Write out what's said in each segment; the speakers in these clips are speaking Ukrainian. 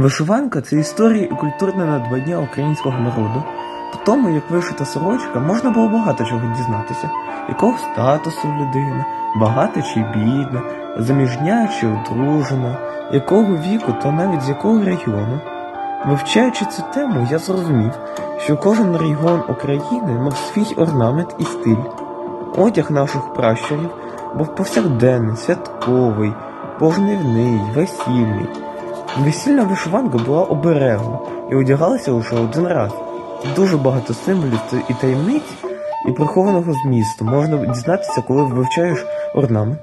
Вишиванка це історія і культурне надбання українського народу. По тому, як вишита сорочка, можна було багато чого дізнатися, якого статусу людина, багата чи бідна, заміжня чи одружена, якого віку та навіть з якого регіону. Вивчаючи цю тему, я зрозумів, що кожен регіон України мав свій орнамент і стиль. Одяг наших пращурів був повсякденний, святковий, пожнивний, весільний. Весільна вишиванка була оберегом і одягалася лише один раз. Дуже багато символів і таємниць і прихованого змісту можна дізнатися, коли вивчаєш орнамент.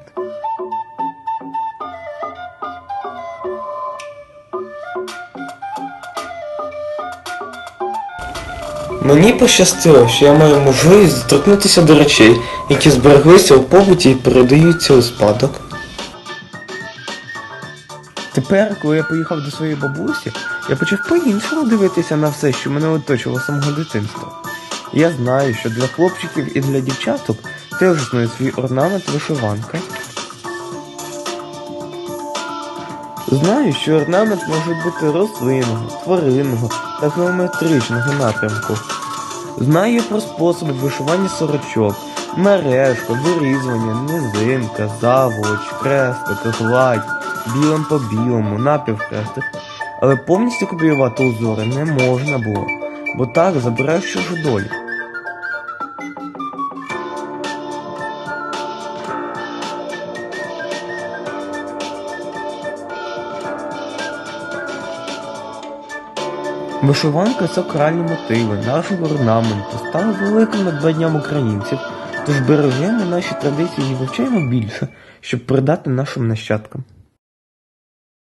Мені пощастило, що я маю можливість доторкнутися до речей, які збереглися у побуті і передаються у спадок. Тепер, коли я поїхав до своєї бабусі, я почав по-іншому дивитися на все, що мене оточувало з самого дитинства. Я знаю, що для хлопчиків і для дівчаток теж існує свій орнамент вишиванка. Знаю, що орнамент може бути рослинного, тваринного та геометричного напрямку. Знаю про способи вишивання сорочок, мережка, вирізування, низинка, заволоч, крестик, гладь, білим по білому, напівхрестик. Але повністю копіювати узори не можна було, бо так забираєш чужу долю. Вишиванка сакральні мотиви нашого орнаменту стали великим надбанням українців, тож бережемо наші традиції і вивчаємо більше, щоб передати нашим нащадкам.